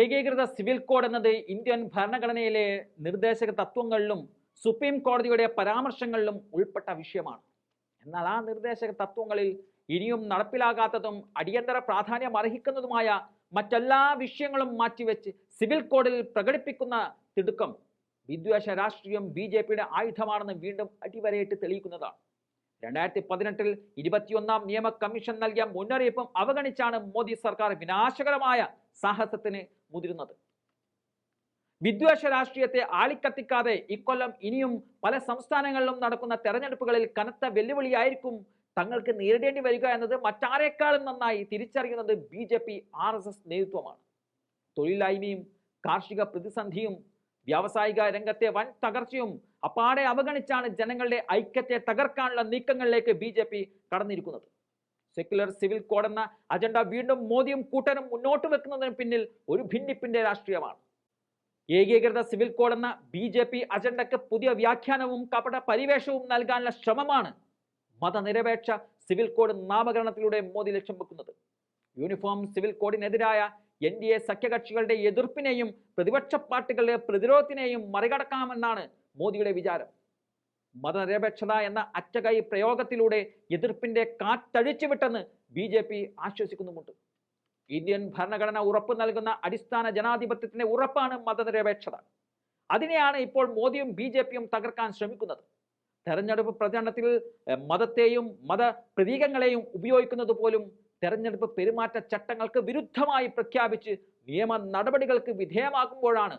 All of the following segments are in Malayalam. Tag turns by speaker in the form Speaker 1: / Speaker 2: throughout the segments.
Speaker 1: ഏകീകൃത സിവിൽ കോഡ് എന്നത് ഇന്ത്യൻ ഭരണഘടനയിലെ നിർദ്ദേശക തത്വങ്ങളിലും സുപ്രീം കോടതിയുടെ പരാമർശങ്ങളിലും ഉൾപ്പെട്ട വിഷയമാണ്. എന്നാൽ ആ നിർദ്ദേശക തത്വങ്ങളിൽ ഇനിയും നടപ്പിലാകാത്തതും അടിയന്തര പ്രാധാന്യം അർഹിക്കുന്നതുമായ മറ്റെല്ലാ വിഷയങ്ങളും മാറ്റിവെച്ച് സിവിൽ കോഡിൽ പ്രകടിപ്പിക്കുന്ന തിടുക്കം വിദ്വേഷ രാഷ്ട്രീയം ബി ജെ പിയുടെ ആയുധമാണെന്ന് വീണ്ടും അടിവരയിട്ട് തെളിയിക്കുന്നതാണ്. രണ്ടായിരത്തി പതിനെട്ടിൽ ഇരുപത്തിയൊന്നാം നിയമ കമ്മീഷൻ നൽകിയ മുന്നറിയിപ്പും അവഗണിച്ചാണ് മോദി സർക്കാർ വിനാശകരമായ സാഹസത്തിന് മുതിരുന്നത്. വിദ്വേഷ രാഷ്ട്രീയത്തെ ആളിക്കത്തിക്കാതെ ഇക്കൊല്ലം ഇനിയും പല സംസ്ഥാനങ്ങളിലും നടക്കുന്ന തെരഞ്ഞെടുപ്പുകളിൽ കനത്ത വെല്ലുവിളിയായിരിക്കും തങ്ങൾക്ക് നേരിടേണ്ടി വരിക എന്നത് മറ്റാരേക്കാളും നന്നായി തിരിച്ചറിയുന്നത് B J P R S S നേതൃത്വമാണ്. തൊഴിലില്ലായ്മയും കാർഷിക പ്രതിസന്ധിയും വ്യാവസായിക രംഗത്തെ വൻ തകർച്ചയും അപ്പാടെ അവഗണിച്ചാണ് ജനങ്ങളുടെ ഐക്യത്തെ തകർക്കാനുള്ള നീക്കങ്ങളിലേക്ക് ബി കടന്നിരിക്കുന്നത്. സെക്യുലർ സിവിൽ കോഡ് എന്ന അജണ്ട വീണ്ടും മോദിയും കൂട്ടരും മുന്നോട്ട് വെക്കുന്നതിന് പിന്നിൽ ഒരു ഭിന്നിപ്പിന്റെ രാഷ്ട്രീയമാണ്. ഏകീകൃത സിവിൽ കോഡ് എന്ന ബി ജെ പി അജണ്ടയ്ക്ക് പുതിയ വ്യാഖ്യാനവും കപട പരിവേഷവും നൽകാനുള്ള ശ്രമമാണ് മതനിരപേക്ഷ സിവിൽ കോഡ് നാമകരണത്തിലൂടെ മോദി ലക്ഷ്യം വെക്കുന്നത്. യൂണിഫോം സിവിൽ കോഡിനെതിരായ എൻ ഡി എ സഖ്യകക്ഷികളുടെ എതിർപ്പിനെയും പ്രതിപക്ഷ പാർട്ടികളുടെ പ്രതിരോധത്തിനെയും മറികടക്കാമെന്നാണ് മോദിയുടെ വിചാരം. മതനിരപേക്ഷത എന്ന അറ്റകൈ പ്രയോഗത്തിലൂടെ എതിർപ്പിന്റെ കാറ്റഴിച്ചുവിട്ടെന്ന് ബി ജെ പി ആശ്വസിക്കുന്നുമുണ്ട്. ഇന്ത്യൻ ഭരണഘടന ഉറപ്പ് നൽകുന്ന അടിസ്ഥാന ജനാധിപത്യത്തിന്റെ ഉറപ്പാണ് മതനിരപേക്ഷത. അതിനെയാണ് ഇപ്പോൾ മോദിയും ബി ജെ പിയും തകർക്കാൻ ശ്രമിക്കുന്നത്. തെരഞ്ഞെടുപ്പ് പ്രചരണത്തിൽ മതത്തെയും മത പ്രതീകങ്ങളെയും ഉപയോഗിക്കുന്നത് പോലും തെരഞ്ഞെടുപ്പ് പെരുമാറ്റ ചട്ടങ്ങൾക്ക് വിരുദ്ധമായി പ്രഖ്യാപിച്ച് നിയമ നടപടികൾക്ക് വിധേയമാകുമ്പോഴാണ്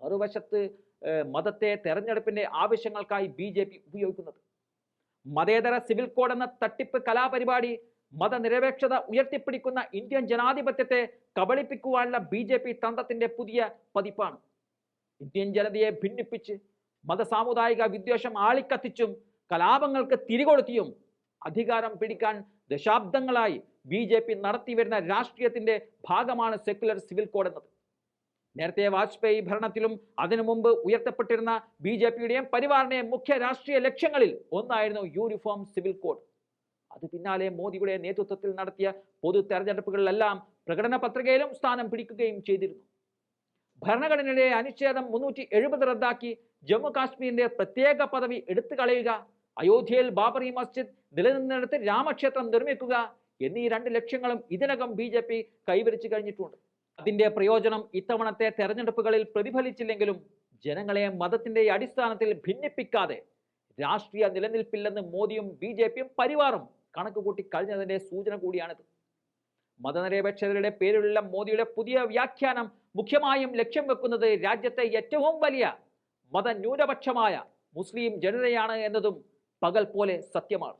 Speaker 1: മറുവശത്ത് മതത്തെ തെരഞ്ഞെടുപ്പിന്റെ ആവശ്യങ്ങൾക്കായി ബി ജെ പി ഉപയോഗിക്കുന്നത്. മതേതര സിവിൽ കോഡ് എന്ന തട്ടിപ്പ് കലാപരിപാടി മതനിരപേക്ഷത ഉയർത്തിപ്പിടിക്കുന്ന ഇന്ത്യൻ ജനാധിപത്യത്തെ കബളിപ്പിക്കുവാനുള്ള ബി ജെ പി തന്ത്രത്തിന്റെ പുതിയ പതിപ്പാണ്. ഇന്ത്യൻ ജനതയെ ഭിന്നിപ്പിച്ച് മതസാമുദായിക വിദ്വേഷം ആളിക്കത്തിച്ചും കലാപങ്ങൾക്ക് തിരികൊളുത്തിയും അധികാരം പിടിക്കാൻ ദശാബ്ദങ്ങളായി ബി ജെ പി നടത്തിവരുന്ന രാഷ്ട്രീയത്തിന്റെ ഭാഗമാണ് സെക്യുലർ സിവിൽ കോഡ് എന്നത് നേരത്തെ വാജ്പേയി ഭരണത്തിലും അതിനു മുമ്പ് ഉയർത്തപ്പെട്ടിരുന്ന ബി ജെ പിയുടെയും പരിവാറിന്റെയും മുഖ്യ രാഷ്ട്രീയ ലക്ഷ്യങ്ങളിൽ ഒന്നായിരുന്നു യൂണിഫോം സിവിൽ കോഡ്. അത് പിന്നാലെ മോദിയുടെ നേതൃത്വത്തിൽ നടത്തിയ പൊതു തെരഞ്ഞെടുപ്പുകളിലെല്ലാം പ്രകടന പത്രികയിലും സ്ഥാനം പിടിക്കുകയും ചെയ്തിരുന്നു. ഭരണഘടനയുടെ അനുച്ഛേദം മുന്നൂറ്റി എഴുപത് റദ്ദാക്കി ജമ്മു കാശ്മീരിന്റെ പ്രത്യേക പദവി എടുത്തു കളയുക അയോധ്യയിൽ ബാബറി മസ്ജിദ് നിലനിന്നിടത്ത് രാമക്ഷേത്രം നിർമ്മിക്കുക എന്നീ രണ്ട് ലക്ഷ്യങ്ങളും ഇതിനകം ബി കൈവരിച്ചു കഴിഞ്ഞിട്ടുണ്ട്. അതിന്റെ പ്രയോജനം ഇത്തവണത്തെ തെരഞ്ഞെടുപ്പുകളിൽ പ്രതിഫലിച്ചില്ലെങ്കിലും ജനങ്ങളെ മതത്തിന്റെ അടിസ്ഥാനത്തിൽ ഭിന്നിപ്പിക്കാതെ രാഷ്ട്രീയ നിലനിൽപ്പില്ലെന്ന് മോദിയും ബി ജെ പിയും പരിവാറും കണക്ക് കൂട്ടി കഴിഞ്ഞതിന്റെ സൂചന കൂടിയാണിത്. മതനിരപേക്ഷതയുടെ പേരിലുള്ള മോദിയുടെ പുതിയ വ്യാഖ്യാനം മുഖ്യമായും ലക്ഷ്യം വെക്കുന്നത് രാജ്യത്തെ ഏറ്റവും വലിയ മതന്യൂനപക്ഷമായ മുസ്ലിം ജനതയാണ് എന്നതും പകൽ പോലെ സത്യമാണ്.